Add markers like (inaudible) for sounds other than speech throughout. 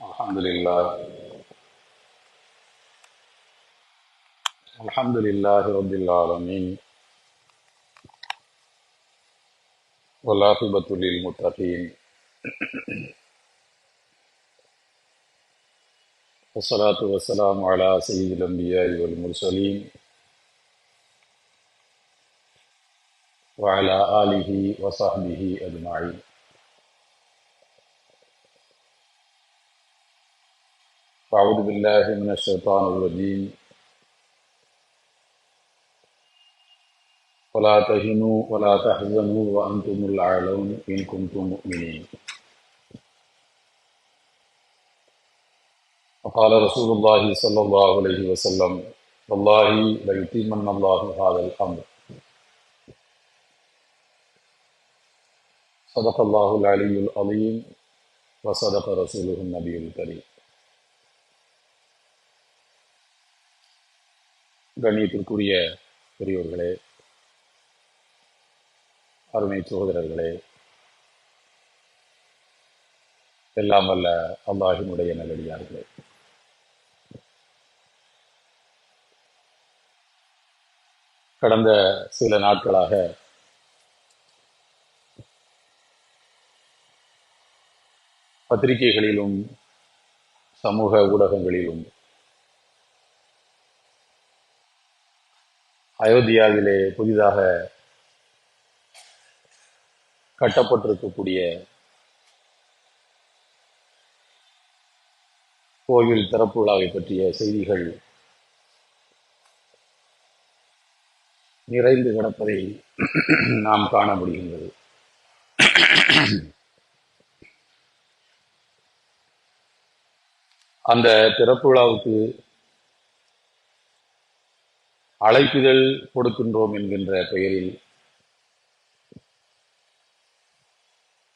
الحمد لله. الحمد لله رب العالمين. والعاقبة للمتقين. والصلاة والسلام على سيد الأنبياء والمرسلين. وعلى آله وصحبه أجمعين. أعوذ بالله من الشيطان الرجيم. ولا تهنوا ولا تحزنوا وأنتم الأعلون إن كنتم مؤمنين. وقال رسول الله صلى الله عليه وسلم والله ليتمن الله هذا الأمر. صدق الله العلي العظيم وصدق رسوله النبي الكريم. கண்ணியத்திற்குரிய பெரியோர்களே அருமை சகோதரர்களே எல்லாம் வல்ல அல்லாஹினுடைய நல்லடியார்களே. கடந்த சில நாட்களாக பத்திரிகைகளிலும் சமூக ஊடகங்களிலும் அயோத்தியாவிலே புதிதாக கட்டப்பட்டிருக்கக்கூடிய கோவில் திறப்பு விழாவை பற்றிய செய்திகள் நிறைந்து கிடப்பதை நாம் காண முடிகின்றது. அந்த திறப்பு விழாவுக்கு அழைப்பிதழ் கொடுக்கின்றோம் என்கின்ற பெயரில்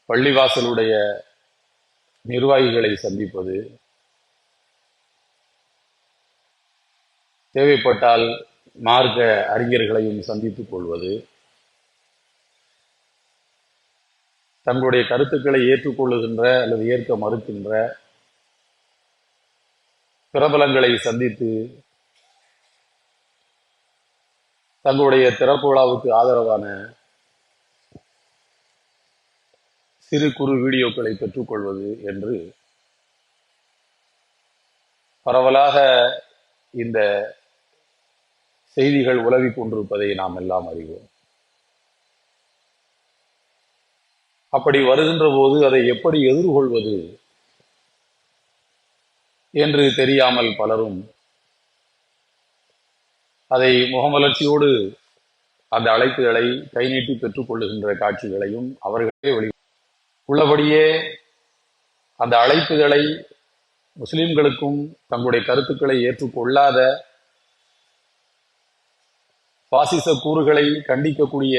பள்ளிவாசலுடைய நிர்வாகிகளை சந்திப்பது தேவைப்பட்டால் மார்க்க அறிஞர்களையும் சந்தித்துக் கொள்வது தங்களுடைய கருத்துக்களை ஏற்றுக்கொள்ளுகின்ற அல்லது ஏற்க மறுக்கின்ற பிரபலங்களை சந்தித்து தங்களுடைய திறப்பு விழாவுக்கு ஆதரவான சிறு குறு வீடியோக்களை பெற்றுக்கொள்வது என்று பரவலாக இந்த செய்திகள் உலவி கொண்டிருப்பதை நாம் எல்லாம் அறிவோம். அப்படி வருகின்ற போது அதை எப்படி எதிர்கொள்வது என்று தெரியாமல் பலரும் அதை முகமலர்ச்சியோடு அந்த அழைப்புகளை கை நீட்டி பெற்றுக் கொள்ளுகின்ற காட்சிகளையும் அவர்களே வெளி உள்ளபடியே அந்த அழைப்புகளை முஸ்லிம்களுக்கும் தங்களுடைய கருத்துக்களை ஏற்றுக்கொள்ளாத பாசிச கூறுகளை கண்டிக்கக்கூடிய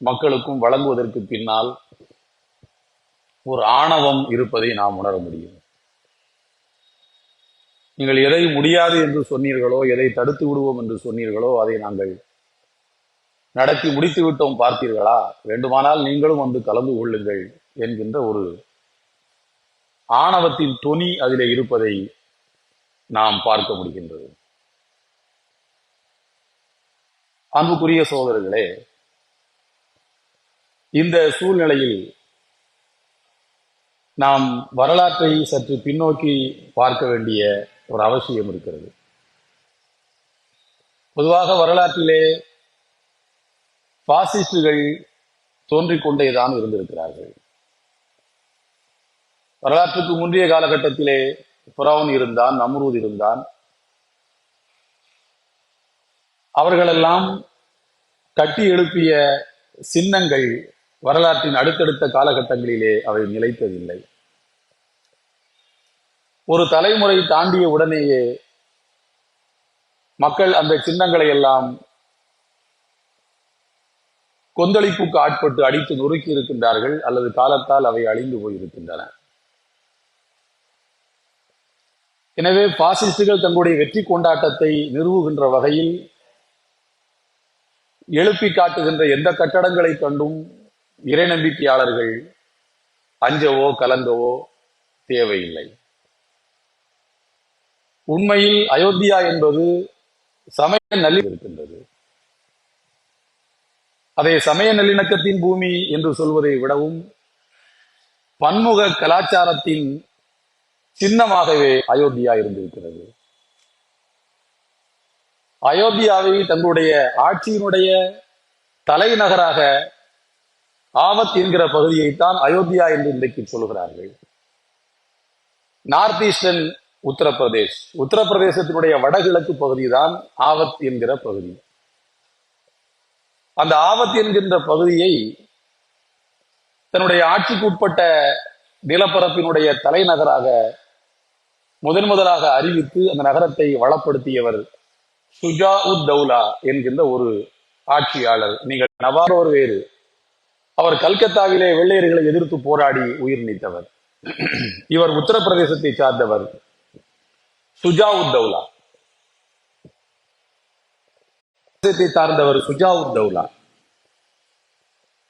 மக்களுக்கும் வழங்குவதற்கு பின்னால் ஒரு ஆணவம் இருப்பதை நாம் உணர முடியும். நீங்கள் எதை முடியாது என்று சொன்னீர்களோ எதை தடுத்து விடுவோம் என்று சொன்னீர்களோ அதை நாங்கள் நடத்தி முடித்து விட்டோம் பார்த்தீர்களா? வேண்டுமானால் நீங்களும் வந்து கலந்து கொள்ளுங்கள் என்கின்ற ஒரு ஆணவத்தின் தொனி அதிலே இருப்பதை நாம் பார்க்க முடிகின்றது. அன்புக்குரிய சோதரர்களே இந்த சூழ்நிலையில் நாம் வரலாற்றை சற்று பின்னோக்கி பார்க்க வேண்டிய ஒரு அவசியம் இருக்கிறது. பொதுவாக வரலாற்றிலே பாசிஸ்டுகள் தோன்றிக்கொண்டே தான் இருந்திருக்கிறார்கள். வரலாற்றுக்கு முந்தைய காலகட்டத்திலே புறவன் இருந்தான் நம்ரூத் இருந்தான். அவர்களெல்லாம் கட்டி எழுப்பிய சின்னங்கள் வரலாற்றின் அடுத்தடுத்த காலகட்டங்களிலே அவை நிலைத்ததில்லை. ஒரு தலைமுறை தாண்டிய உடனேயே மக்கள் அந்த சின்னங்களை எல்லாம் கொந்தளிப்புக்கு ஆட்பட்டு அடித்து நொறுக்கி இருக்கின்றார்கள் அல்லது காலத்தால் அவை அழிந்து போயிருக்கின்றன. எனவே பாசிஸ்டுகள் தங்களுடைய வெற்றி கொண்டாட்டத்தை நிறுவுகின்ற வகையில் எழுப்பி காட்டுகின்ற எந்த கட்டடங்களை கண்டும் இறை நம்பிக்கையாளர்கள் அஞ்சவோ கலங்கவோ தேவையில்லை. உண்மையில் அயோத்தியா என்பது சமய நல்லி இருக்கின்றது. அதை சமய நல்லிணக்கத்தின் பூமி என்று சொல்வதை விடவும் பன்முக கலாச்சாரத்தின் சின்னமாகவே அயோத்தியா இருந்திருக்கிறது. அயோத்தியாவை தங்களுடைய ஆட்சியினுடைய தலைநகராக ஆவத் என்கிற பகுதியைத்தான் அயோத்தியா என்று இன்றைக்கு சொல்கிறார்கள் நார்த் ஈஸ்டர்ன் உத்தரப்பிரதேஷ். உத்தரப்பிரதேசத்தினுடைய வடகிழக்கு பகுதிதான் ஆவத் என்கிற பகுதி. அந்த ஆவத் என்கின்ற பகுதியை தன்னுடைய ஆட்சிக்கு உட்பட்ட நிலப்பரப்பினுடைய தலைநகராக முதன் முதலாக அறிவித்து அந்த நகரத்தை வளப்படுத்தியவர் சுஜா உத் தௌலா என்கின்ற ஒரு ஆட்சியாளர். நீங்கள் நவாரோர் வேறு. அவர் கல்கத்தாவிலே வெள்ளையர்களை எதிர்த்து போராடி உயிர் நீத்தவர். இவர் உத்தரப்பிரதேசத்தை சார்ந்தவர். சுஜா உத் சார்ந்தவர் சுஜா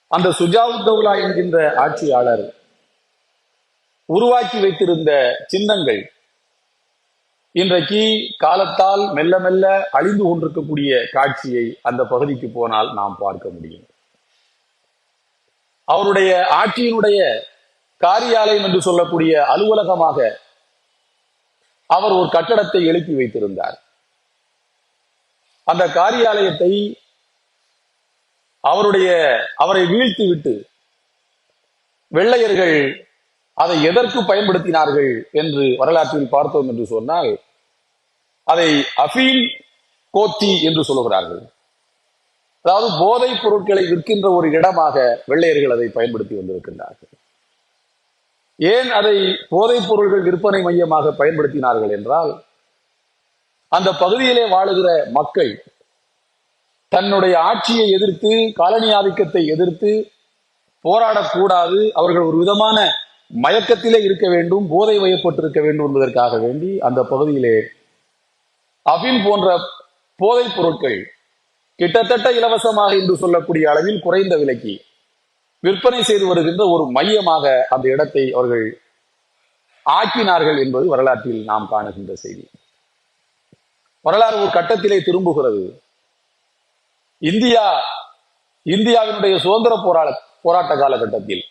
அந்த சுஜா என்கின்ற ஆட்சியாளர் உருவாக்கி வைத்திருந்த சின்னங்கள் இன்றைக்கு காலத்தால் மெல்ல மெல்ல அழிந்து கொண்டிருக்கக்கூடிய காட்சியை அந்த பகுதிக்கு போனால் நாம் பார்க்க முடியும். அவருடைய ஆட்சியினுடைய காரியாலயம் என்று சொல்லக்கூடிய அலுவலகமாக அவர் ஒரு கட்டடத்தை எழுப்பி வைத்திருந்தார். அந்த காரியாலயத்தை அவருடைய அவரை வீழ்த்தி விட்டு வெள்ளையர்கள் அதை எதற்கு பயன்படுத்தினார்கள் என்று வரலாற்றில் பார்த்தோம் என்று சொன்னால் அதை அஃபீன் கோத்தி என்று சொல்லுகிறார்கள். அதாவது போதைப் பொருட்களை விற்கின்ற ஒரு இடமாக வெள்ளையர்கள் அதை பயன்படுத்தி வந்திருக்கின்றார்கள். ஏன் அதை போதைப் பொருள்கள் விற்பனை மையமாக பயன்படுத்தினார்கள் என்றால் அந்த பகுதியிலே வாழுகிற மக்கள் தன்னுடைய ஆட்சியை எதிர்த்து காலனி ஆதிக்கத்தை எதிர்த்து போராடக்கூடாது அவர்கள் ஒரு விதமான மயக்கத்திலே இருக்க வேண்டும் போதை வயப்பட்டிருக்க வேண்டும் என்பதற்காக வேண்டி அந்த பகுதியிலே அபின் போன்ற போதைப் பொருட்கள் கிட்டத்தட்ட இலவசமாக என்று சொல்லக்கூடிய அளவில் குறைந்த விலைக்கு விற்பனை செய்து வருகின்ற ஒரு மையமாக அந்த இடத்தை அவர்கள் ஆக்கினார்கள் என்பது வரலாற்றில் நாம் காணுகின்ற செய்தி. வரலாறு ஒரு கட்டத்திலே திரும்புகிறது. இந்தியா இந்தியாவினுடைய சுதந்திர போராட போராட்ட காலகட்டத்தில்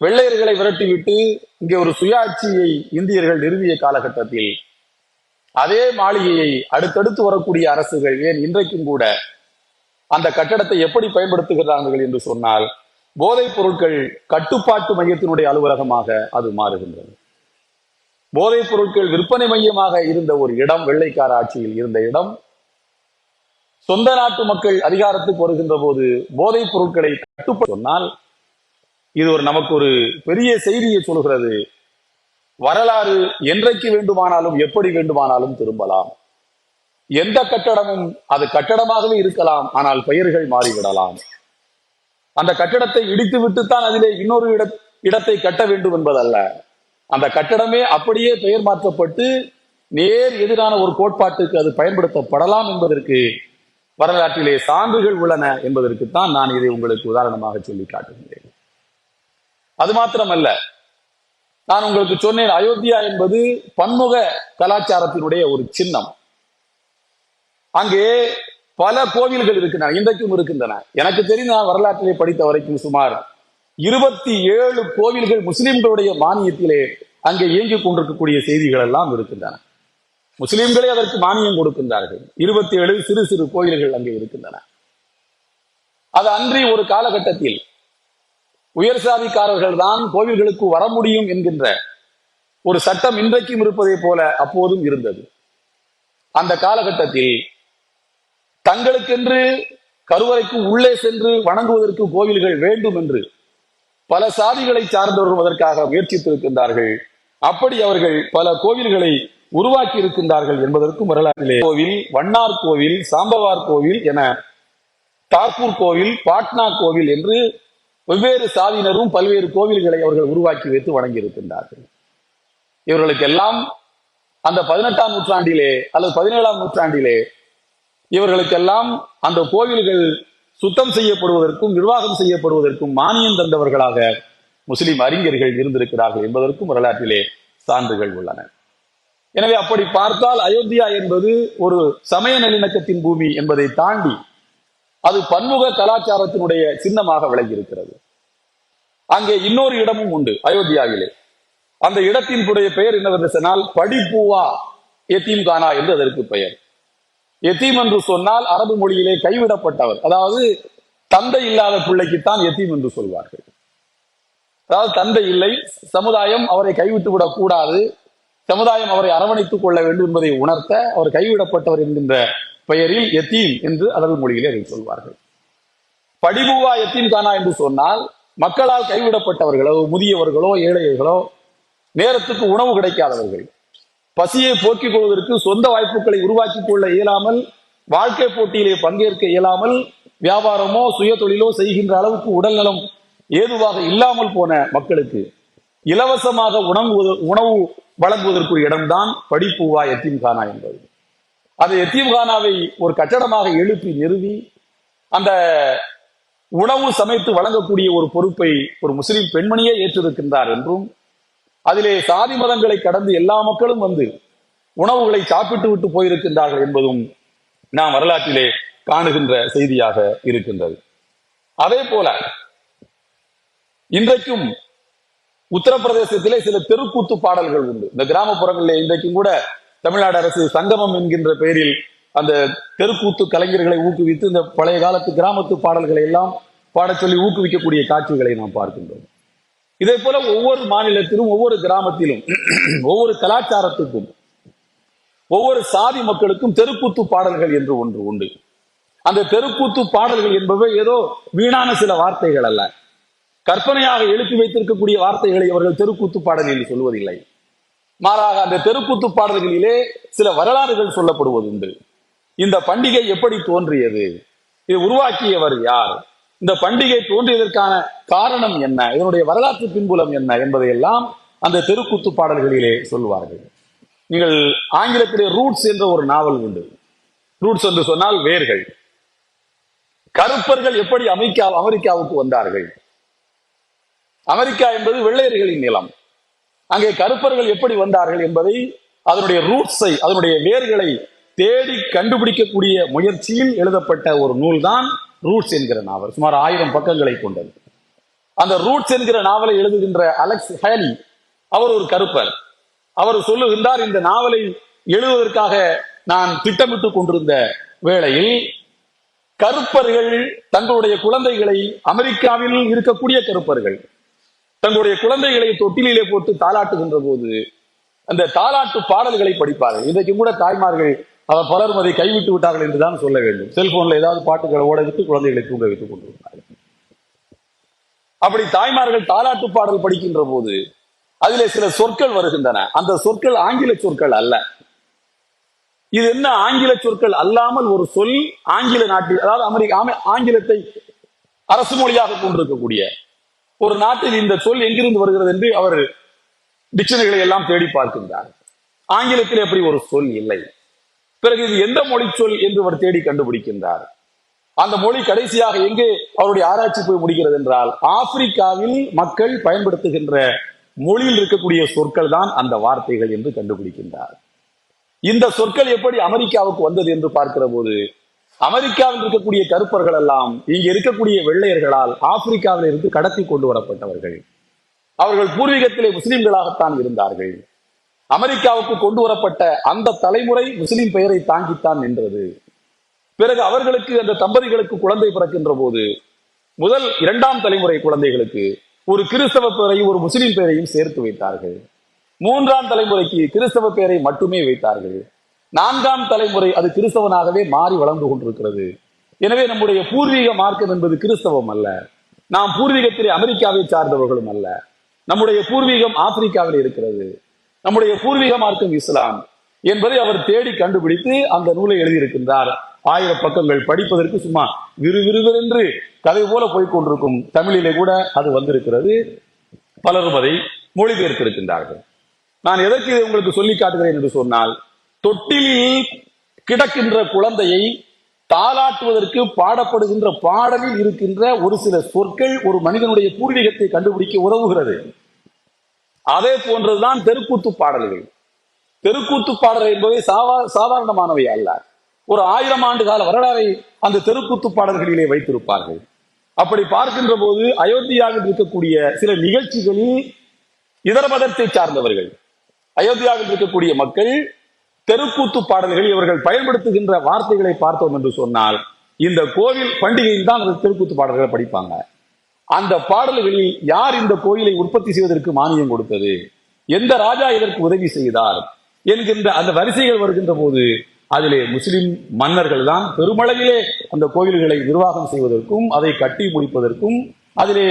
வெள்ளையர்களை விரட்டிவிட்டு இங்கே ஒரு சுயாட்சியை இந்தியர்கள் நிறுவிய காலகட்டத்தில் அதே மாளிகையை அடுத்தடுத்து வரக்கூடிய அரசுகள் ஏன் இன்றைக்கும் கூட அந்த கட்டடத்தை எப்படி பயன்படுத்துகிறார்கள் என்று சொன்னால் போதைப் பொருட்கள் கட்டுப்பாட்டு மையத்தினுடைய அலுவலகமாக அது மாறுகின்றது. போதைப் பொருட்கள் விற்பனை மையமாக இருந்த ஒரு இடம் வெள்ளைக்கார ஆட்சியில் இருந்த இடம். சொந்த நாட்டு மக்கள் அதிகாரத்துக்கு வருகின்ற போது போதைப் பொருட்களை கட்டுப்பட சொன்னால் இது ஒரு நமக்கு ஒரு பெரிய செய்தியை சொல்கிறது. வரலாறு என்றைக்கு வேண்டுமானாலும் எப்படி வேண்டுமானாலும் திரும்பலாம். எந்த கட்டடமும் அது கட்டடமாகவே இருக்கலாம் ஆனால் பெயர்கள் மாறிவிடலாம். அந்த கட்டடத்தை இடித்து விட்டுத்தான் அதிலே இன்னொரு இட இடத்தை கட்ட வேண்டும் என்பதல்ல. அந்த கட்டடமே அப்படியே பெயர் மாற்றப்பட்டு நேர் எதிரான ஒரு கோட்பாட்டுக்கு அது பயன்படுத்தப்படலாம் என்பதற்கு வரலாற்றிலே சான்றுகள் உள்ளன என்பதற்குத்தான் நான் இதை உங்களுக்கு உதாரணமாக சொல்லி காட்டுகின்றேன். அது மாத்திரமல்ல நான் உங்களுக்கு சொன்னேன் அயோத்தியா என்பது பன்முக கலாச்சாரத்தினுடைய ஒரு சின்னம். அங்கே பல கோவில்கள் இருக்கின்றன இன்றைக்கும் இருக்கின்றன. எனக்கு தெரிந்து நான் வரலாற்றிலே படித்த வரைக்கும் சுமார் இருபத்தி ஏழு கோவில்கள் முஸ்லிம்களுடைய மானியத்திலே அங்கே இயங்கிக் கொண்டிருக்கக்கூடிய செய்திகள் எல்லாம் இருக்கின்றன. முஸ்லிம்களே அதற்கு மானியம் கொடுக்கின்றார்கள். இருபத்தி ஏழு சிறு சிறு கோயில்கள் அங்கே இருக்கின்றன. அது அன்றி ஒரு காலகட்டத்தில் உயர் சாதிக்காரர்கள் தான் கோவில்களுக்கு வர முடியும் என்கின்ற ஒரு சட்டம் இன்றைக்கும் இருப்பதை போல அப்போதும் இருந்தது. அந்த காலகட்டத்தில் தங்களுக்கென்று கருவறைக்கு உள்ளே சென்று வணங்குவதற்கு கோவில்கள் வேண்டும் என்று பல சாதிகளை சார்ந்தவர்கள் அதற்காக முயற்சித்திருக்கின்றார்கள். அப்படி அவர்கள் பல கோவில்களை உருவாக்கி இருக்கின்றார்கள் என்பதற்கும் வரலாற்றிலே கோவில் வண்ணார் கோவில் சாம்பவார் கோவில் என தாக்கூர் கோவில் பாட்னா கோவில் என்று வெவ்வேறு சாதியினரும் பல்வேறு கோவில்களை அவர்கள் உருவாக்கி வைத்து வணங்கி இருக்கின்றார்கள் இவர்களுக்கெல்லாம் அந்த பதினெட்டாம் நூற்றாண்டிலே அல்லது பதினேழாம் நூற்றாண்டிலே இவர்களுக்கெல்லாம் அந்த கோவில்கள் சுத்தம் செய்யப்படுவதற்கும் நிர்வாகம் செய்யப்படுவதற்கும் மானியம் தந்தவர்களாக முஸ்லிம் அறிஞர்கள் இருந்திருக்கிறார்கள் என்பதற்கும் வரலாற்றிலே சான்றுகள் உள்ளன. எனவே அப்படி பார்த்தால் அயோத்தியா என்பது ஒரு சமய நல்லிணக்கத்தின் பூமி என்பதை தாண்டி அது பன்முக கலாச்சாரத்தினுடைய சின்னமாக விளங்கி இருக்கிறது அங்கே இன்னொரு இடமும் உண்டு அயோத்தியாவிலே. அந்த இடத்தினுடைய பெயர் என்னவென்று சொன்னால் படிப்பூவா எத்தீம் கானா என்று அதற்கு பெயர். எத்தீம் என்று சொன்னால் அரபு மொழியிலே கைவிடப்பட்டவர். அதாவது தந்தை இல்லாத பிள்ளைக்குத்தான் எத்தீம் என்று சொல்வார்கள். அதாவது தந்தை இல்லை சமுதாயம் அவரை கைவிட்டு விடக் கூடாது சமுதாயம் அவரை அரவணைத்துக் கொள்ள வேண்டும் என்பதை உணர்த்த அவர் கைவிடப்பட்டவர் என்கின்ற பெயரில் எத்தீம் என்று அரபு மொழியிலே அதை சொல்வார்கள். படிபுவா எத்தீம் கானா என்று சொன்னால் மக்களால் கைவிடப்பட்டவர்களோ முதியவர்களோ ஏழைகளோ நேரத்துக்கு உணவு கிடைக்காதவர்கள். பசியை போக்கிக் கொள்வதற்கு சொந்த வாய்ப்புகளை உருவாக்கிக் கொள்ள இயலாமல் வாழ்க்கை போட்டியிலே பங்கேற்க இயலாமல் வியாபாரமோ சுய தொழிலோ செய்கின்ற அளவுக்கு உடல்நலம் ஏதுவாக இல்லாமல் போன மக்களுக்கு இலவசமாக உணவு உணவு வழங்குவதற்குரிய இடம்தான் படிப்பூவா எத்தீம்கானா என்பது. அந்த எத்தீம்கானாவை ஒரு கட்டடமாக எழுப்பி நிறுவி அந்த உணவு சமைத்து வழங்கக்கூடிய ஒரு பொறுப்பை ஒரு முஸ்லிம் பெண்மணியே ஏற்றிருக்கின்றார் என்றும் அதிலே சாதி மதங்களை கடந்து எல்லா மக்களும் வந்து உணவுகளை சாப்பிட்டு விட்டு போயிருக்கின்றார்கள் என்பதும் நாம் வரலாற்றிலே காணுகின்ற செய்தியாக இருக்கின்றது. அதே போல இன்றைக்கும் உத்தரப்பிரதேசத்திலே சில தெருக்கூத்து பாடல்கள் உண்டு. இந்த கிராமப்புறங்களிலே இன்றைக்கும் கூட தமிழ்நாடு அரசு சங்கமம் என்கின்ற பெயரில் அந்த தெருக்கூத்து கலைஞர்களை ஊக்குவித்து இந்த பழைய காலத்து கிராமத்து பாடல்களை எல்லாம் பாடச் சொல்லி ஊக்குவிக்கக்கூடிய காட்சிகளை நாம் பார்க்கின்றோம். இதே போல ஒவ்வொரு மாநிலத்திலும் ஒவ்வொரு கிராமத்திலும் (clears throat) ஒவ்வொரு கலாச்சாரத்துக்கும் ஒவ்வொரு சாதி மக்களுக்கும் தெருக்கூத்து பாடல்கள் என்று ஒன்று உண்டு. அந்த தெருக்கூத்து பாடல்கள் என்பவை ஏதோ வீணான சில வார்த்தைகள் அல்ல. கற்பனையாக எழுப்பி வைத்திருக்கக்கூடிய வார்த்தைகளை அவர்கள் தெருக்கூத்து பாடல் என்று சொல்வதில்லை. மாறாக அந்த தெருக்கூத்து பாடல்களிலே சில வரலாறுகள் சொல்லப்படுவது உண்டு இந்த பண்டிகை எப்படி தோன்றியது? இது உருவாக்கியவர் யார்? இந்த பண்டிகை தோன்றியதற்கான காரணம் என்ன? இதனுடைய வரலாற்று பின்புலம் என்ன என்பதையெல்லாம் அந்த தெருக்கூத்து பாடல்களிலே சொல்வார்கள். நீங்கள் ஆங்கிலத்திலே ரூட்ஸ் என்ற ஒரு நாவல் உண்டு. ரூட்ஸ் என்று சொன்னால் வேர்கள். கருப்பர்கள் எப்படி அமெரிக்கா அமெரிக்காவுக்கு வந்தார்கள்? அமெரிக்கா என்பது வெள்ளையர்களின் நிலம். அங்கே கருப்பர்கள் எப்படி வந்தார்கள் என்பதை அதனுடைய ரூட்ஸை அதனுடைய வேர்களை தேடி கண்டுபிடிக்கக்கூடிய முயற்சியில் எழுதப்பட்ட ஒரு நூல் தான் ரூட்ஸ் என்கிற நாவல் சுமார் ஆயிரம் பக்கங்களை கொண்டது. அந்த ரூட்ஸ் என்கிற நாவலை எழுதுகின்ற அலெக்ஸ் ஹேலி அவர் ஒரு கருப்பர். அவர் சொல்லுகின்றார் இந்த நாவலை எழுதுவதற்காக நான் திட்டமிட்டு கொண்டிருந்த வேளையில் கருப்பர்கள் தங்களுடைய குழந்தைகளை அமெரிக்காவில் இருக்கக்கூடிய கருப்பர்கள் தங்களுடைய குழந்தைகளை தொட்டிலே போட்டு தாளாட்டுகின்ற போது அந்த தாளாட்டு பாடல்களை படிப்பார்கள். இன்றைக்கும் கூட தாய்மார்கள் அதை பலரும் அதை கைவிட்டு விட்டார்கள் என்றுதான் சொல்ல வேண்டும். செல்போன்ல ஏதாவது பாட்டுகளை ஓட விட்டு குழந்தைகளை தூங்க வைத்துக் கொண்டிருக்கிறார்கள். அப்படி தாய்மார்கள் தாலாட்டு பாடல் படிக்கின்ற போது அதிலே சில சொற்கள் வருகின்றன. அந்த சொற்கள் ஆங்கில சொற்கள் அல்ல. இது என்ன ஆங்கில சொற்கள் அல்லாமல் ஒரு சொல் ஆங்கில நாட்டில் அதாவது அமெரிக்க ஆங்கிலத்தை அரசு மொழியாக கொண்டிருக்கக்கூடிய ஒரு நாட்டில் இந்த சொல் எங்கிருந்து வருகிறது என்று அவர் டிக்ஷனரிகளை எல்லாம் தேடி பார்க்கின்றார். ஆங்கிலத்தில் எப்படி ஒரு சொல் இல்லை. பிறகு இது எந்த மொழி சொல் என்று அவர் தேடி கண்டுபிடிக்கின்றார். அந்த மொழி கடைசியாக எங்கே அவருடைய ஆராய்ச்சி போய் முடிகிறது என்றால் ஆப்பிரிக்காவில் மக்கள் பயன்படுத்துகின்ற மொழியில் இருக்கக்கூடிய சொற்கள் தான் அந்த வார்த்தைகள் என்று கண்டுபிடிக்கின்றார். இந்த சொற்கள் எப்படி அமெரிக்காவுக்கு வந்தது என்று பார்க்கிற போது அமெரிக்காவில் இருக்கக்கூடிய கருப்பர்கள் எல்லாம் இங்க இருக்கக்கூடிய வெள்ளையர்களால் ஆப்பிரிக்காவில் இருந்து கடத்தி கொண்டு வரப்பட்டவர்கள். அவர்கள் பூர்வீகத்திலே முஸ்லிம்களாகத்தான் இருந்தார்கள். அமெரிக்காவுக்கு கொண்டு வரப்பட்ட அந்த தலைமுறை முஸ்லிம் பெயரை தாங்கித்தான் நின்றது. பிறகு அவர்களுக்கு அந்த தம்பதிகளுக்கு குழந்தை பிறக்கின்ற போது முதல் இரண்டாம் தலைமுறை குழந்தைகளுக்கு ஒரு கிறிஸ்தவ பெயரையும் ஒரு முஸ்லிம் பெயரையும் சேர்த்து வைத்தார்கள். மூன்றாம் தலைமுறைக்கு கிறிஸ்தவ பெயரை மட்டுமே வைத்தார்கள். நான்காம் தலைமுறை அது கிறிஸ்தவனாகவே மாறி வளர்ந்து கொண்டிருக்கிறது. எனவே நம்முடைய பூர்வீக மார்க்கம் என்பது கிறிஸ்தவம் அல்ல. நாம் பூர்வீகத்திலே அமெரிக்காவை சார்ந்தவர்களும் அல்ல. நம்முடைய பூர்வீகம் ஆப்பிரிக்காவில் இருக்கிறது. நம்முடைய பூர்வீக மார்க்கம் இஸ்லாம் என்பதை அவர் தேடி கண்டுபிடித்து அந்த நூலை எழுதியிருக்கின்றார். ஆயிரம் பக்கங்கள் படிப்பதற்கு சும்மா விறுவிறுவென்று கதை போல போய்கொண்டிருக்கும் தமிழிலே கூட அது வந்திருக்கிறது. பலரும் அதை மொழிபெயர்த்திருக்கின்றார்கள். நான் எதற்கு இதை உங்களுக்கு சொல்லி காட்டுகிறேன் என்று சொன்னால் தொட்டிலில் கிடக்கின்ற குழந்தையை தாளாட்டுவதற்கு பாடப்படுகின்ற பாடலில் இருக்கின்ற ஒரு சில சொற்கள் ஒரு மனிதனுடைய பூர்வீகத்தை கண்டுபிடிக்க உதவுகிறது. அதே போன்றதுதான் தெருக்கூத்து பாடல்கள். தெருக்கூத்து பாடல்கள் என்பவை சாவா- சாதாரணமானவை அல்ல. ஒரு ஆயிரம் ஆண்டு கால வரலாறை அந்த தெருக்கூத்து பாடல்களிலே வைத்திருப்பார்கள். அப்படி பார்க்கின்ற போது அயோத்தியாவில் இருக்கக்கூடிய சில நிகழ்ச்சிகளில் இதர மதத்தை சார்ந்தவர்கள் அயோத்தியாவில் இருக்கக்கூடிய மக்கள் தெருக்கூத்து பாடல்கள் இவர்கள் பயன்படுத்துகின்ற வார்த்தைகளை பார்த்தோம் என்று சொன்னால் இந்த கோவில் பண்டிகையில் தான் அந்த தெருக்கூத்து பாடல்களை படிப்பாங்க. அந்த பாடல்களில் யார் இந்த கோயிலை உற்பத்தி செய்வதற்கு மானியம் கொடுத்தது? எந்த ராஜா இதற்கு உதவி செய்தார்? என்கின்ற அந்த வரிசைகள் வருகின்ற போது அதிலே முஸ்லிம் மன்னர்கள் தான் பெருமளவிலே அந்த கோயில்களை நிர்வாகம் செய்வதற்கும் அதை கட்டி முடிப்பதற்கும் அதிலே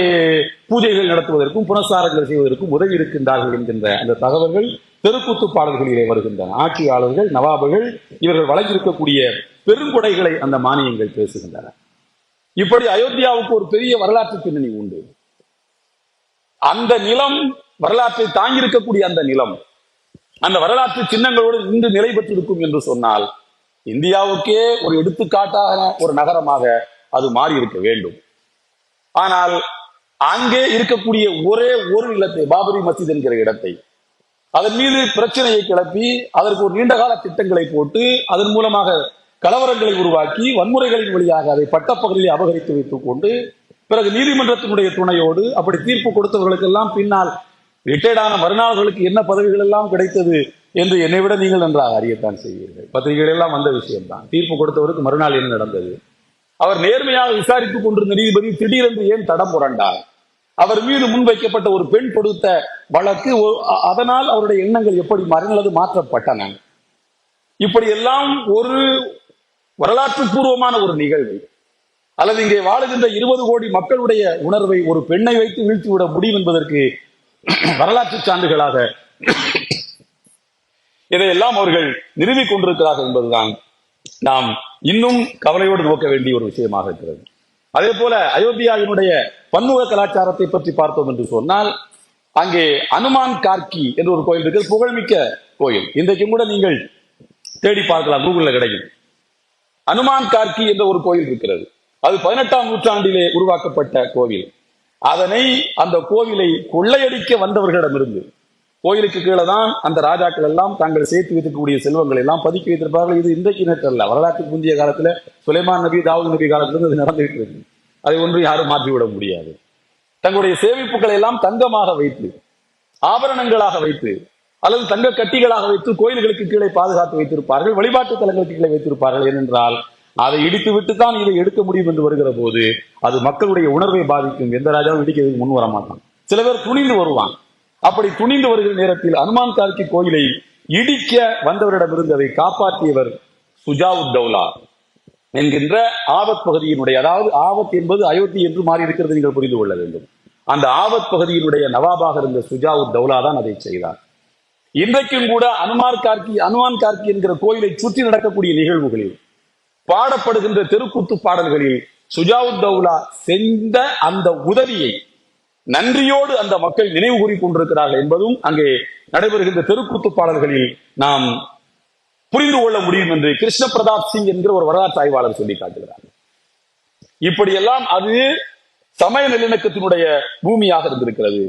பூஜைகள் நடத்துவதற்கும் புனசாரங்கள் செய்வதற்கும் உதவி இருக்கின்றார்கள் என்கின்ற அந்த தகவல்கள் தெருக்கூத்து பாடல்களிலே வருகின்றன. ஆட்சியாளர்கள் நவாபுகள் இவர்கள் வழங்கியிருக்கக்கூடிய பெருங்கொடைகளை அந்த மானியங்கள் பேசுகின்றன. இப்படி அயோத்தியாவுக்கு ஒரு பெரிய வரலாற்று பின்னணி உண்டு. அந்த நிலம் வரலாற்றை தாங்கியிருக்கக்கூடிய அந்த நிலம் அந்த வரலாற்று சின்னங்களோடு இன்று நிலை பெற்றிருக்கும் என்று சொன்னால் இந்தியாவுக்கே ஒரு எடுத்துக்காட்டாக ஒரு நகரமாக அது மாறி இருக்க வேண்டும். ஆனால் அங்கே இருக்கக்கூடிய ஒரே ஒரு நிலத்தை பாபரி மசித் என்கிற இடத்தை அதன் மீது பிரச்சனையை கிளப்பி அதற்கு ஒரு நீண்டகால திட்டங்களை போட்டு அதன் மூலமாக கலவரங்களை உருவாக்கி வன்முறைகளின் வழியாக அதை பட்டப்பகுதியை அபகரித்து வைத்துக் கொண்டு பிறகு நீதிமன்றத்தினுடைய துணையோடு அப்படி தீர்ப்பு கொடுத்தவர்களுக்கெல்லாம் பின்னால் ரிட்டையர்டான மறுநாள்களுக்கு என்ன பதவிகள் எல்லாம் கிடைத்தது என்று என்னை விட நீங்கள் நன்றாக அறியத்தான் செய்வீர்கள். பத்திரிகைகள் எல்லாம் வந்த விஷயம்தான். தீர்ப்பு கொடுத்தவருக்கு மறுநாள் என்ன நடந்தது? அவர் நேர்மையாக விசாரித்துக் கொண்டிருந்த நீதிபதி திடீரென்று ஏன் தடம் புரண்டார்? அவர் மீது முன்வைக்கப்பட்ட ஒரு பெண் கொடுத்த வழக்கு அதனால் அவருடைய எண்ணங்கள் எப்படி மாறினது மாற்றப்பட்டன? இப்படி எல்லாம் ஒரு வரலாற்று பூர்வமான ஒரு நிகழ்வு. அல்லது இங்கே வாழுகின்ற இருபது கோடி மக்களுடைய உணர்வை ஒரு பெண்ணை வைத்து வீழ்த்திவிட முடியும் என்பதற்கு வரலாற்று சான்றுகளாக இதையெல்லாம் அவர்கள் நிறுவிக் கொண்டிருக்கிறார்கள் என்பதுதான் நாம் இன்னும் கவலையோடு நோக்க வேண்டிய ஒரு விஷயமாக இருக்கிறது. அதே போல அயோத்தியாவினுடைய பன்முக கலாச்சாரத்தை பற்றி பார்த்தோம் என்று சொன்னால் அங்கே அனுமான் கார்கி என்று ஒரு கோயில் இருக்கிறது புகழ்மிக்க கோயில். இன்றைக்கும் கூட நீங்கள் தேடி பார்க்கலாம் கூகுள்ல கிடைக்கும். அனுமான் கார்கி என்ற ஒரு கோயில் இருக்கிறது. அது பதினெட்டாம் நூற்றாண்டிலே உருவாக்கப்பட்ட கோவில். அதனை அந்த கோவிலை கொள்ளையடிக்க வந்தவர்களிடமிருந்து கோயிலுக்கு கீழே தான் அந்த ராஜாக்கள் எல்லாம் தாங்கள் சேர்த்து வைத்திருக்கக்கூடிய செல்வங்களை எல்லாம் பதுக்கி வைத்திருப்பார்கள். இது இன்றைக்கு நேற்றல்ல வரலாற்றுக்கு முந்தைய காலத்துல சுலைமான் நபி தாவூத் நபி காலத்திலிருந்து அது நடந்துகிட்டு இருக்கு. அதை ஒன்றும் யாரும் மாற்றிவிட முடியாது. தங்களுடைய சேமிப்புகளை எல்லாம் தங்கமாக வைத்து ஆபரணங்களாக வைத்து அல்லது தங்க கட்டிகளாக வைத்து கோயில்களுக்கு கீழே பாதுகாத்து வைத்திருப்பார்கள் வழிபாட்டு தலங்களுக்கு கீழே வைத்திருப்பார்கள் ஏனென்றால் அதை இடித்து விட்டு தான் இதை எடுக்க முடியும் என்று வருகிற போது அது மக்களுடைய உணர்வை பாதிக்கும். எந்த ராஜாவும் இடிக்கிறதுக்கு முன் வர மாட்டான். சில பேர் துணிந்து வருவான். அப்படி துணிந்து வருகிற நேரத்தில் அனுமான் கார்கி கோயிலை இடிக்க வந்தவரிடமிருந்து அதை காப்பாற்றியவர் சுஜாவுத் தௌலா என்கின்ற ஆபத் பகுதியினுடைய அதாவது ஆபத் என்பது அயோத்தி என்று மாறி இருக்கிறது நீங்கள் புரிந்து கொள்ள வேண்டும். அந்த ஆபத் பகுதியினுடைய நவாபாக இருந்த சுஜாவுத் தௌலா தான் அதை செய்தார். இன்றைக்கும் கூட அனுமார் கார்கி அனுமான் கார்கி என்கிற கோயிலை சுற்றி நடக்கக்கூடிய நிகழ்வுகளில் பாடப்படுகின்ற தெருக்கூத்து பாடல்களில் சுஜாவுத் தௌலா செஞ்ச அந்த உதவியை நன்றியோடு அந்த மக்கள் நினைவு கூறி கொண்டிருக்கிறார்கள் என்பதும் அங்கே நடைபெறுகின்ற தெருக்கூத்து பாடல்களில் நாம் புரிந்து கொள்ள முடியும் என்று கிருஷ்ண பிரதாப் சிங் என்கிற ஒரு வரலாற்று ஆய்வாளர் சொல்லி காட்டுகிறார் இப்படியெல்லாம் அது சமய நல்லிணக்கத்தினுடைய பூமியாக இருந்திருக்கிறது.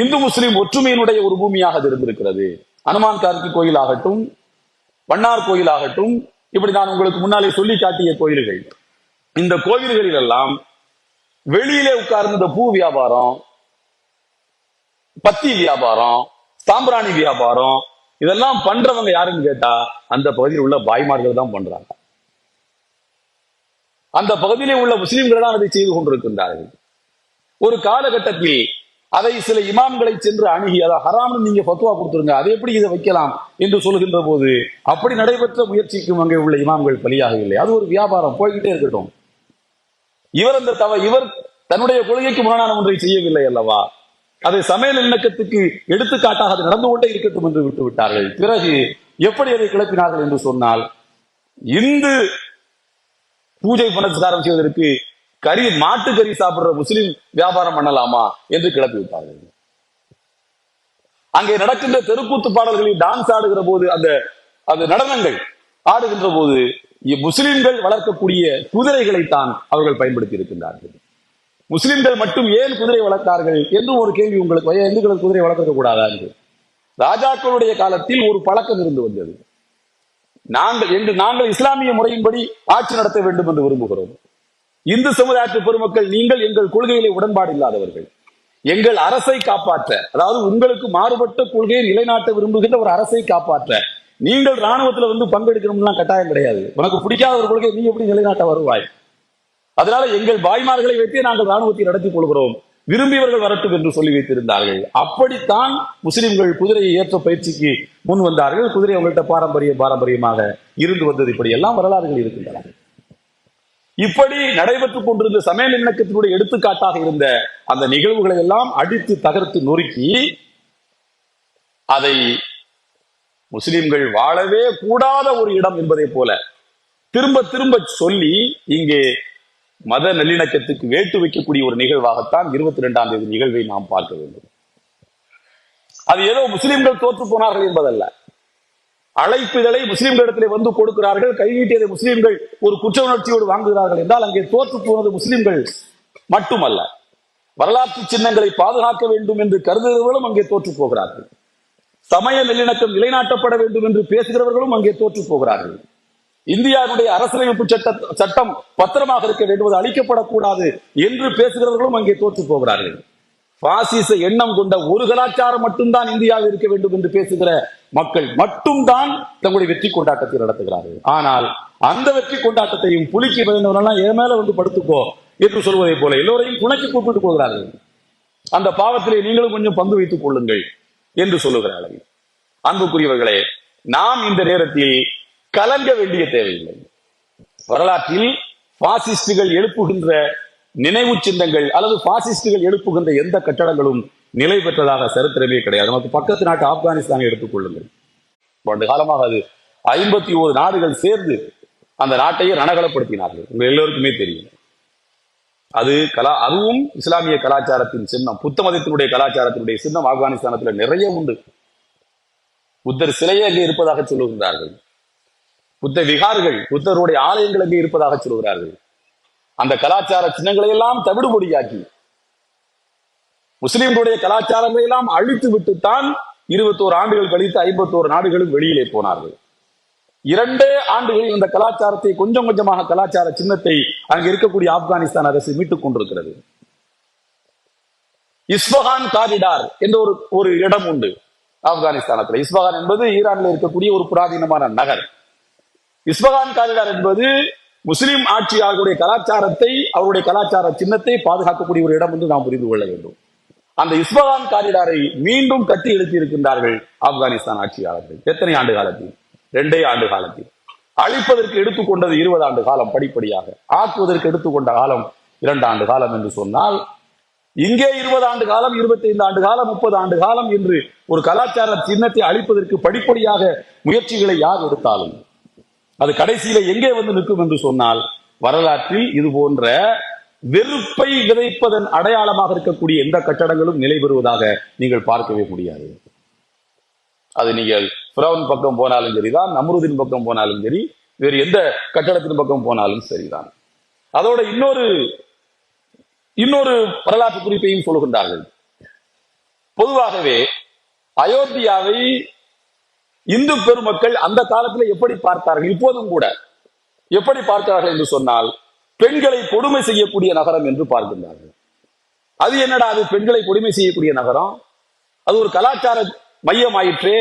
இந்து முஸ்லிம் ஒற்றுமையினுடைய ஒரு பூமியாக அது இருந்திருக்கிறது. அனுமான் கார்கி கோயில் ஆகட்டும் வண்ணார் கோயில் ஆகட்டும் இப்படி நான் உங்களுக்கு முன்னாலே சொல்லி காட்டிய கோயில்கள். இந்த கோயில்களில் எல்லாம் வெளியிலே உட்கார்ந்த பூ வியாபாரம் பத்தி வியாபாரம் சாம்பிராணி வியாபாரம் இதெல்லாம் பண்றவங்க யாருன்னு கேட்டா அந்த பகுதியில் உள்ள பாய்மார்கள் தான் பண்றாங்க. அந்த பகுதியிலே உள்ள முஸ்லிம்கள் தான் அதை செய்து கொண்டிருக்கின்றார்கள். ஒரு காலகட்டத்தில் அதை சில இமாம்களை சென்று அணுகி அதை ஹராம்னு நீங்க பத்துவா கொடுத்துருங்க அதை எப்படி இதை வைக்கலாம்? என்று சொல்கின்ற போது அப்படி நடைபெற்ற முயற்சிக்கும் அங்கே உள்ள இமாம்கள் பலியாகவில்லை. அது ஒரு வியாபாரம் போய்கிட்டே இருக்கட்டும். இவர் அந்த தவ இவர் தன்னுடைய கொள்கைக்கு முரணான ஒன்றை செய்யவில்லை அல்லவா? அதை சமையல் இணக்கத்துக்கு எடுத்துக்காட்டாக அது நடந்து கொண்டே இருக்கட்டும் என்று விட்டு விட்டார்கள். பிறகு எப்படி அதை கிளப்பினார்கள் என்று சொன்னால் இந்து பூஜை புனஸ்காரம் செய்வதற்கு கறி மாட்டு கறி சாப்பிடுற முஸ்லிம் வியாபாரம் பண்ணலாமா என்று கிளப்பி விட்டார்கள். அங்கே நடக்கின்ற தெருக்கூத்து பாடல்களில் டான்ஸ் ஆடுகிற போது அந்த அந்த நடனங்கள் ஆடுகின்ற போது முஸ்லிம்கள் வளர்க்கக்கூடிய குதிரைகளை தான் அவர்கள் பயன்படுத்தி இருக்கின்றார்கள். முஸ்லிம்கள் மட்டும் ஏன் குதிரை வளர்த்தார்கள் என்று ஒரு கேள்வி உங்களுக்கு இந்துக்கள் குதிரை வளர்க்க கூடாதா? என்று. ராஜாக்களுடைய காலத்தில் ஒரு பழக்கம் இருந்து வந்தது. நாங்கள் என்று நாங்கள் இஸ்லாமிய முறையின்படி ஆட்சி நடத்த வேண்டும் என்று விரும்புகிறோம். இந்து சமுதாயத்து பெருமக்கள் நீங்கள் எங்கள் கொள்கையிலே உடன்பாடு இல்லாதவர்கள். எங்கள் அரசை காப்பாற்ற அதாவது உங்களுக்கு மாறுபட்ட கொள்கையை நிலைநாட்ட விரும்புகின்ற ஒரு அரசை காப்பாற்ற நீங்கள் ராணுவத்துல வந்து பங்கெடுக்கணும்லாம் கட்டாயம் கிடையாது. உனக்கு பிடிக்காத ஒரு கொள்கையை நீ எப்படி நிலைநாட்ட வருவாய்? அதனால எங்கள் பாய்மார்களை வைத்தே நாங்கள் ராணுவத்தை நடத்திக் கொள்கிறோம். விரும்பியவர்கள் வரட்டும் என்று சொல்லி வைத்திருந்தார்கள். அப்படித்தான் முஸ்லிம்கள் குதிரையை ஏற்ற பயிற்சிக்கு முன் வந்தார்கள். குதிரை அவங்கள்ட்ட பாரம்பரிய பாரம்பரியமாக இருந்து வந்தது. இப்படி எல்லாம் வரலாறுகள் இருக்கின்றன. இப்படி நடைபெற்றுக் கொண்டிருந்த சமய நல்லிணக்கத்தினுடைய எடுத்துக்காட்டாக இருந்த அந்த நிகழ்வுகளை எல்லாம் அடித்து தகர்த்து நொறுக்கி அதை முஸ்லிம்கள் வாழவே கூடாத ஒரு இடம் என்பதை போல திரும்ப திரும்ப சொல்லி இங்கே மத நல்லிணக்கத்துக்கு வேட்டு வைக்கக்கூடிய ஒரு நிகழ்வாகத்தான் இருபத்தி ரெண்டாம் தேதி நிகழ்வை நாம் பார்க்க வேண்டும். அது ஏதோ முஸ்லிம்கள் தோற்று போனார்கள் என்பதல்ல. அழைப்பிதழை முஸ்லிம்களிடத்திலே வந்து கொடுக்கிறார்கள். கைநீட்டியதை முஸ்லிம்கள் ஒரு குற்ற உணர்ச்சியோடு வாங்குகிறார்கள் என்றால் அங்கே தோற்று போனது முஸ்லிம்கள் மட்டுமல்ல. வரலாற்று சின்னங்களை பாதுகாக்க வேண்டும் என்று கருதுகிறவர்களும் அங்கே தோற்று போகிறார்கள். சமய நல்லிணக்கம் நிலைநாட்டப்பட வேண்டும் என்று பேசுகிறவர்களும் அங்கே தோற்று போகிறார்கள். இந்தியாவுடைய அரசியலமைப்பு சட்ட சட்டம் பத்திரமாக இருக்க வேண்டும் அது அளிக்கப்படக்கூடாது என்று பேசுகிறவர்களும் அங்கே தோற்று போகிறார்கள். பாசிச எண்ணம் கொண்ட ஒரு கலாச்சாரம் மட்டும்தான் இந்தியாவில் இருக்க வேண்டும் என்று பேசுகிற மக்கள் மட்டும்தான் தங்களுடைய வெற்றி கொண்டாட்டத்தை நடத்துகிறார்கள். ஆனால் அந்த வெற்றி கொண்டாட்டத்தையும் புலிக்கு பயந்தவரெல்லாம் என் மேல வந்து படுத்துக்கோ என்று சொல்வதை போல எல்லோரையும் துணைக்கு கூப்பிட்டு போகிறார்கள் அந்த பாவத்திலே நீங்களும் கொஞ்சம் பங்கு வைத்துக் கொள்ளுங்கள் என்று சொல்லுகிறார்கள். அன்புக்குரியவர்களே நாம் இந்த நேரத்தில் கலங்க வேண்டிய தேவையில்லை. வரலாற்றில் பாசிஸ்டுகள் எழுப்புகின்ற நினைவு சின்னங்கள் அல்லது பாசிஸ்டுகள் எழுப்புகின்ற எந்த கட்டடங்களும் நிலை பெற்றதாக சரித்திரமே கிடையாது. நமக்கு பக்கத்து நாட்டு ஆப்கானிஸ்தானை எடுத்துக்கொள்ளுங்கள். பண்டு காலமாக அது ஐம்பத்தி ஒரு நாடுகள் சேர்ந்து அந்த நாட்டையே ரணகலப்படுத்தினார்கள். உங்க எல்லோருக்குமே தெரியும். அது கலா அதுவும் இஸ்லாமிய கலாச்சாரத்தின் சின்னம். புத்த மதத்தினுடைய கலாச்சாரத்தினுடைய சின்னம் ஆப்கானிஸ்தானத்தில் நிறைய உண்டு. புத்தர் சிலையே அங்கே இருப்பதாக சொல்லுகின்றார்கள். புத்த விகார்கள் புத்தருடைய ஆலயங்கள் அங்கே இருப்பதாக சொல்கிறார்கள் அந்த கலாச்சார சின்னங்களை எல்லாம் தவிடுபொடியாக்கி முஸ்லிம்களுடைய கலாச்சாரங்களை எல்லாம் அழித்து விட்டுத்தான் இருபத்தோரு ஆண்டுகள் கழித்து ஐம்பத்தோரு நாடுகளும் வெளியிலே போனார்கள். இரண்டே ஆண்டுகளில் இந்த கலாச்சாரத்தை கொஞ்சம் கொஞ்சமாக கலாச்சார சின்னத்தை அங்கு இருக்கக்கூடிய ஆப்கானிஸ்தான் அரசு மீட்டுக் கொண்டிருக்கிறது. இஸ்பஹான் காரிடார் என்ற ஒரு ஒரு இடம் உண்டு ஆப்கானிஸ்தானத்தில். இஸ்பஹான் என்பது ஈரானில் இருக்கக்கூடிய ஒரு புராதீனமான நகர். இஸ்பஹான் காரிடார் என்பது முஸ்லிம் ஆட்சியாளர்களுடைய கலாச்சாரத்தை அவருடைய கலாச்சார சின்னத்தை பாதுகாக்கக்கூடிய ஒரு இடம் என்று நாம் புரிந்து கொள்ள வேண்டும். அந்த இஸ்பகான் காரிடாரை மீண்டும் கட்டி எழுப்பி இருக்கின்றார்கள் ஆப்கானிஸ்தான் ஆட்சியாளர்கள். எத்தனை ஆண்டு காலத்தில்? ரெண்டே ஆண்டு காலத்தில். அழிப்பதற்கு எடுத்துக்கொண்டது இருபது ஆண்டு காலம் படிப்படியாக. ஆக்குவதற்கு எடுத்துக்கொண்ட காலம் இரண்டு ஆண்டு காலம் என்று சொன்னால் இங்கே இருபது ஆண்டு காலம் இருபத்தி ஐந்து ஆண்டு காலம் முப்பது ஆண்டு காலம் என்று ஒரு கலாச்சார சின்னத்தை அழிப்பதற்கு படிப்படியாக முயற்சிகளை யார் எடுத்தாலும் அது கடைசியில எங்கே வந்து நிற்கும் என்று சொன்னால் வரலாற்றில் இது போன்ற வெறுப்பை விதைப்பதன் அடையாளமாக இருக்கக்கூடிய எந்த கட்டடங்களும் நிலை பெறுவதாக நீங்கள் பார்க்கவே முடியாது. அது நீங்கள் பிரவுன் பக்கம் போனாலும் சரிதான் நம்ருதின் பக்கம் போனாலும் சரி வேறு எந்த கட்டடத்தின் பக்கம் போனாலும் சரிதான். அதோட இன்னொரு இன்னொரு வரலாற்று குறிப்பையும் சொல்லுகின்றார்கள். பொதுவாகவே அயோத்தியாவை இந்து பெருமக்கள் அந்த காலத்தில் எப்படி பார்த்தார்கள்? இப்போதும் கூட எப்படி பார்க்கிறார்கள் என்று சொன்னால் பெண்களை கொடுமை செய்யக்கூடிய நகரம் என்று பார்க்கின்றார்கள். அது என்னடா அது பெண்களை கொடுமை செய்யக்கூடிய நகரம்? அது ஒரு கலாச்சார மையம் ஆயிற்று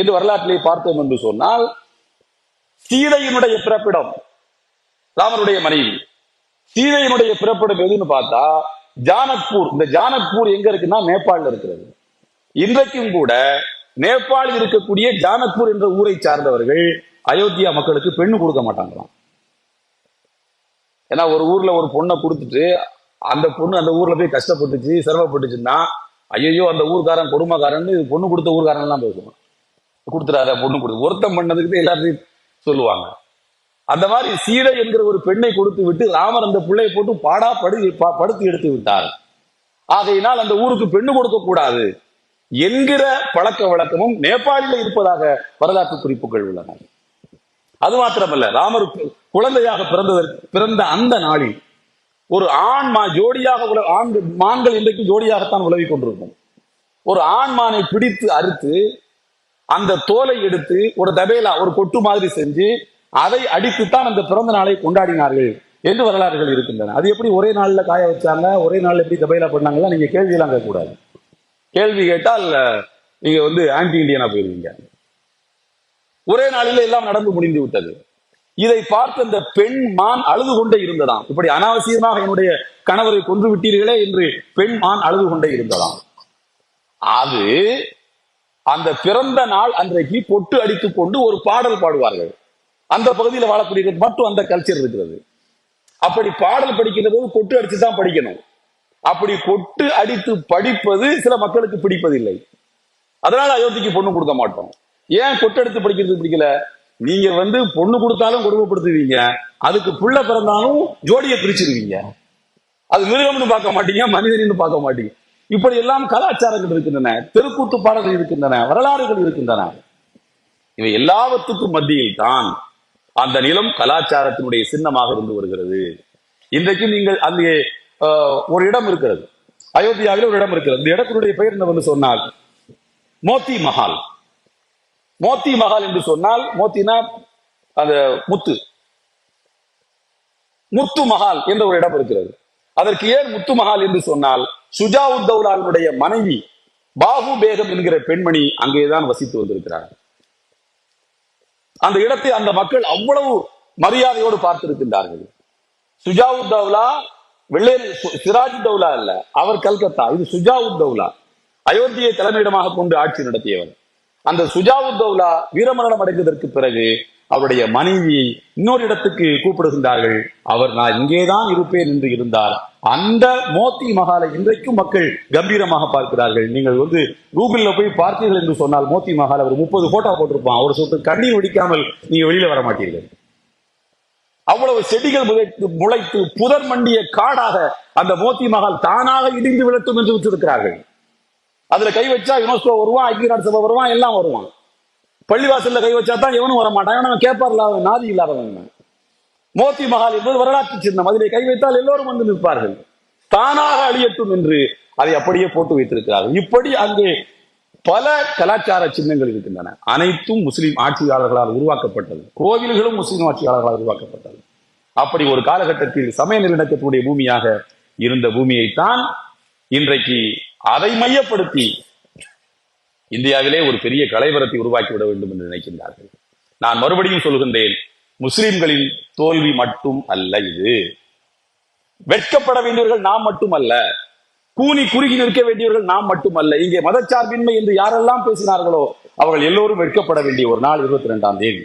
என்று வரலாற்றிலே பார்த்தோம் என்று சொன்னால் சீதையினுடைய பிறப்பிடம் ராமனுடைய மனைவி சீதையினுடைய பிறப்பிடம் எதுன்னு பார்த்தா ஜானக்பூர் இந்த ஜானக்பூர் எங்க இருக்குன்னா நேபாளில் இருக்கிறது. இன்றைக்கும் கூட நேபாளில் இருக்கக்கூடிய ஜானக்பூர் என்ற ஊரை சார்ந்தவர்கள் அயோத்தியா மக்களுக்கு பெண்ணு கொடுக்க மாட்டாங்களாம். ஏன்னா ஒரு ஊர்ல ஒரு பொண்ணை கொடுத்துட்டு அந்த பொண்ணு அந்த ஊர்ல போய் கஷ்டப்பட்டுச்சு சிரமப்பட்டுச்சுன்னா ஐயோ அந்த ஊர்க்காரன் கொடுமைக்காரன் இது பொண்ணு கொடுத்த ஊர்க்காரன் எல்லாம் பேசுவான் கொடுத்துறாத பொண்ணு கொடுத்து ஒருத்தம் பண்ணதுக்கு எல்லாத்தையும் சொல்லுவாங்க. அந்த மாதிரி சீதை என்கிற ஒரு பெண்ணை கொடுத்து விட்டு ராமர் அந்த பிள்ளையை போட்டு பாடா படு ப- படுத்து எடுத்து விட்டார். ஆகையினால் அந்த ஊருக்கு பெண்ணு கொடுக்க கூடாது என்கிற பழக்க வழக்கமும் நேபாளில இருப்பதாக வரலாற்று குறிப்புகள் உள்ளன. அது மாத்திரமல்ல ராமர் குழந்தையாக பிறந்ததற்கு பிறந்த அந்த நாளில் ஒரு ஆண் மா ஜோடியாக உல- ஆண்கள் மான்கள் இன்றைக்கு ஜோடியாகத்தான் உலவிக் கொண்டிருக்கும். ஒரு ஆண் மானை பிடித்து அறுத்து அந்த தோலை எடுத்து ஒரு தபேலா ஒரு கொட்டு மாதிரி செஞ்சு அதை அடித்துத்தான் அந்த பிறந்த நாளை கொண்டாடினார்கள் என்று வரலாறுகள் இருக்கின்றன. அது எப்படி ஒரே நாள்ல காய வச்சாங்க ஒரே நாளில் எப்படி தபேலா பண்ணாங்கன்னா நீங்க கேள்வியெல்லாம் கேட்கக்கூடாது. கேள்வி கேட்டால் நீங்க வந்து ஆன்டி இந்தியனா போயிருவீங்க. ஒரே நாளில் எல்லாம் நடந்து முடிந்து விட்டது. இதை பார்த்த அந்த பெண் மான் அழுது கொண்டே இருந்ததாம். இப்படி அனாவசியமாக என்னுடைய கணவரை கொன்று விட்டீர்களே என்று பெண் மான் அழுது கொண்டே இருந்ததாம். அது அந்த பிறந்த நாள் அன்றைக்கு பொட்டு அடித்துக் கொண்டு ஒரு பாடல் பாடுவார்கள். அந்த பகுதியில் வாழக்கூடிய மட்டும் அந்த கல்ச்சர் இருக்கிறது. அப்படி பாடல் படிக்கிற போது கொட்டு அடித்து தான் படிக்கணும். அப்படி கொட்டு அடித்து படிப்பது சில மக்களுக்கு பிடிப்பதில்லை. அதனால அயோத்திக்கு பொண்ணு கொடுக்க மாட்டோம். ஏன் கொட்டெடுத்து படிக்கிறது பிடிக்கல? நீங்க வந்து பொண்ணு கொடுத்தாலும் கொடுமைப்படுத்துவீங்க. அதுக்கு புள்ள பிறந்தாலும் ஜோடியை பிரிச்சிருவீங்க. அது மிருகம்னு பார்க்க மாட்டீங்க மனிதனின்னு பார்க்க மாட்டீங்க. இப்படி எல்லாம் கலாச்சாரங்கள் இருக்கின்றன தெருக்கூத்து பாடல்கள் இருக்கின்றன வரலாறுகள் இருக்கின்றன. இவை எல்லாவற்றுக்கும் மத்தியில் தான் அந்த நிலம் கலாச்சாரத்தினுடைய சின்னமாக இருந்து வருகிறது. இன்றைக்கு நீங்கள் அங்கே ஆஹ், ஒரு இடம் இருக்கிறது. அயோத்தியாவில் ஒரு இடம் இருக்கிறது. இந்த இடத்தினுடைய பெயர் என்ன வந்து சொன்னால் மோத்தி மஹால். மோத்தி மஹால் என்று சொன்னால் மோத்தினா அந்த முத்து. முத்து மகால் என்ற ஒரு இடம் இருக்கிறது. அதற்கு ஏன் முத்து மஹால் என்று சொன்னால் சுஜா சுஜாவுத்தௌலாவினுடைய மனைவி பாபு பேகம் என்கிற பெண்மணி அங்கேதான் வசித்து வந்திருக்கிறார் அந்த இடத்தை அந்த மக்கள் அவ்வளவு மரியாதையோடு பார்த்திருக்கின்றார்கள். சுஜாவுத்தௌலா வெள்ளேரி சிராஜ் தௌலா அல்ல அவர் கல்கத்தா இது சுஜாவுத்தௌலா. அயோத்தியை தலைமையிடமாக கொண்டு ஆட்சி நடத்தியவர். அந்த சுஜாவுத்தௌலா வீரமரணம் அடைந்ததற்கு பிறகு அவருடைய மனைவியை இன்னொரு இடத்துக்கு கூப்பிடுகின்றார்கள். அவர் நான் இங்கேதான் இருப்பேன் என்று இருந்தார். அந்த மோத்தி மகாலை இன்றைக்கும் மக்கள் கம்பீரமாக பார்க்கிறார்கள். நீங்கள் வந்து கூகுள்ல போய் பார்த்தீர்கள் என்று சொன்னால் மோத்தி மகால் அவர் முப்பது போட்டோ போட்டிருப்பான். ஒரு சொத்து கண்ணீர் வெடிக்காமல் நீங்க வெளியில வர மாட்டீர்கள். அவ்வளவு செடிகள் முளைத்து முளைத்து புதர் மண்டிய காடாக அந்த மோத்தி மகால் தானாக இடிந்து விழட்டும் என்று விட்டிருக்கிறார்கள். அதுல கை வச்சா யுனெஸ்கோ வருவான் ஐக்கிய நாடு சபை வருவான் எல்லாம் வருவான். பள்ளிவாசல்ல கை வச்சா தான் எவனும் வர மாட்டான் எவனும் கேட்பார் இல்லாதவன் நாதி இல்லாதவன் மோதி மோத்தி மகால் என்பது வரலாற்று சின்னம். அதிலே கை வைத்தால் எல்லோரும் வந்து நிற்பார்கள். தானாக அழியட்டும் என்று அதை அப்படியே போட்டு வைத்திருக்கிறார்கள். இப்படி அங்கே பல கலாச்சார சின்னங்கள் இருக்கின்றன. அனைத்தும் முஸ்லிம் ஆட்சியாளர்களால் உருவாக்கப்பட்டது. கோவில்களும் முஸ்லீம் ஆட்சியாளர்களால் உருவாக்கப்பட்டது. அப்படி ஒரு காலகட்டத்தில் சமய நிலநடுக்கத்துடைய பூமியாக இருந்த பூமியைத்தான் இன்றைக்கு அதை மையப்படுத்தி இந்தியாவிலே ஒரு பெரிய கலைவரத்தை உருவாக்கி விட வேண்டும் என்று நினைக்கின்றார்கள். நான் மறுபடியும் சொல்கின்றேன் முஸ்லிம்களின் தோல்வி மட்டும் அல்ல இது. வெட்கப்பட வேண்டியவர்கள் நாம் மட்டுமல்ல. கூனி குறுகி நிற்க வேண்டியவர்கள் நாம் மட்டுமல்ல. இங்கே மதச்சார்பின்மை என்று யாரெல்லாம் பேசினார்களோ அவர்கள் எல்லோரும் வெட்கப்பட வேண்டிய ஒரு நாள் இருபத்தி ரெண்டாம் தேதி.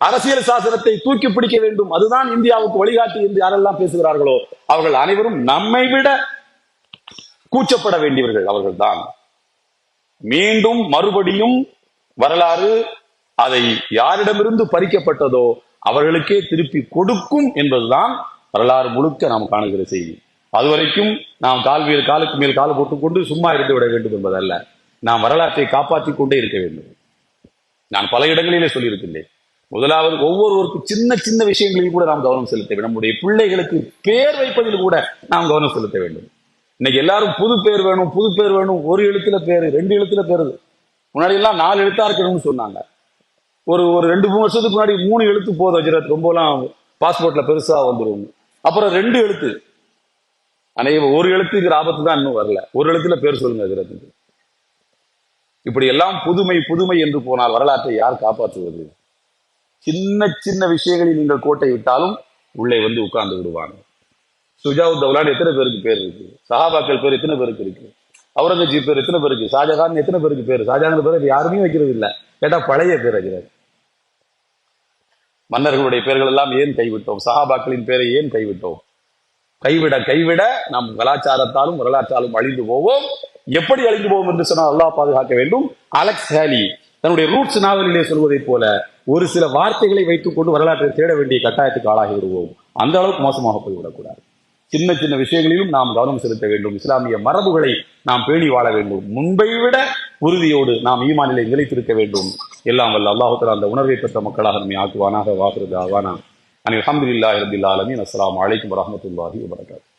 அரசியல் சாசனத்தை தூக்கி பிடிக்க வேண்டும். அதுதான் இந்தியாவுக்கு வழிகாட்டி என்று யாரெல்லாம் பேசுகிறார்களோ அவர்கள் அனைவரும் நம்மை விட கூச்சப்பட வேண்டியவர்கள் அவர்கள்தான். மீண்டும் மறுபடியும் வரலாறு அதை யாரிடமிருந்து பறிக்கப்பட்டதோ அவர்களுக்கே திருப்பி கொடுக்கும் என்பதுதான் வரலாறு முழுக்க நாம் காணுகிற செய்தி. அதுவரைக்கும் நாம் கால்வியல் காலுக்கு மேல் கால் போட்டுக்கொண்டு சும்மா இருந்து விட வேண்டும் என்பதல்ல. நாம் வரலாற்றை காப்பாற்றிக் கொண்டே இருக்க வேண்டும். நான் பல இடங்களிலே சொல்லியிருக்கின்றேன். முதலாவது ஒவ்வொருவருக்கும் சின்ன சின்ன விஷயங்களில் கூட நாம் கவனம் செலுத்த வேண்டும். நம்முடைய பிள்ளைகளுக்கு பேர் வைப்பதில் கூட நாம் கவனம் செலுத்த வேண்டும். இன்னைக்கு எல்லாரும் புது பேர் வேணும் புது பேர் வேணும். ஒரு எழுத்துல பேரு ரெண்டு எழுத்துல பேரு முன்னாடி எல்லாம் நாலு எழுத்தா இருக்கணும்னு சொன்னாங்க. ஒரு ஒரு ரெண்டு மூணு வருஷத்துக்கு முன்னாடி மூணு எழுத்து போதும் ஹஜரத். ரொம்பலாம் பாஸ்போர்ட்ல பெருசா வந்துடும் அப்புறம் ரெண்டு எழுத்து. அனைவ ஒரு எழுத்துங்கிற ஆபத்து தான் இன்னும் வரல. ஒரு எழுத்துல பேர் சொல்லுங்க ஹஜரத்துக்கு இப்படி எல்லாம் புதுமை புதுமை என்று போனால் வரலாற்றை யார் காப்பாற்றுவது? சின்ன சின்ன விஷயங்களில் நீங்கள் கோட்டை விட்டாலும் உள்ளே வந்து உட்கார்ந்து விடுவாங்க சுஜாவுத் தௌலான் எத்தனை பேருக்கு பேர் இருக்கு? சஹாபாக்கள் பேர் எத்தனை பேருக்கு இருக்கு? அவுரங்கஜீப் பேர் எத்தனை பேருக்கு ஷாஜகான் எத்தனை பேருக்கு பேர்? ஷாஜகான் பேர் யாருமே வைக்கிறது இல்லை. கேட்டா பழைய பேர் வைக்கிறார் மன்னர்களுடைய பெயர்கள் எல்லாம் ஏன் கைவிட்டோம்? சஹாபாக்களின் பேரை ஏன் கைவிட்டோம்? கைவிட கைவிட நாம் கலாச்சாரத்தாலும் வரலாற்றாலும் அழிந்து போவோம். எப்படி அழிந்து போவோம் என்று சொன்னால் அல்லாஹ் பாதுகாக்க வேண்டும். அலெக்ஸ் ஹேலி தன்னுடைய ரூட்ஸ் நாவலிலே சொல்வதைப் போல ஒரு சில வார்த்தைகளை வைத்துக் கொண்டு வரலாற்றை தேட வேண்டிய கட்டாயத்துக்கு ஆளாகி விடுவோம். அந்த அளவுக்கு மோசமாக போய்விடக்கூடாது சின்ன சின்ன விஷயங்களிலும் நாம் கவனம் செலுத்த வேண்டும். இஸ்லாமிய மரபுகளை நாம் பேணி வாழ வேண்டும். முன்பை விட உறுதியோடு நாம் ஈமானிலே நிலைத்திருக்க வேண்டும். எல்லாம் வல்ல அல்லாஹுத்தலா அந்த உணர்வை பெற்ற மக்களாக நம்மை ஆக்குவானாக வாக்குறது ஆவானா அனில் அஹமதுல்லாஹி ரபில் அழைக்கும் அஸ்ஸலாமு அலைக்கும் வரஹ்மத்துல்லாஹி வபரகாத்துஹு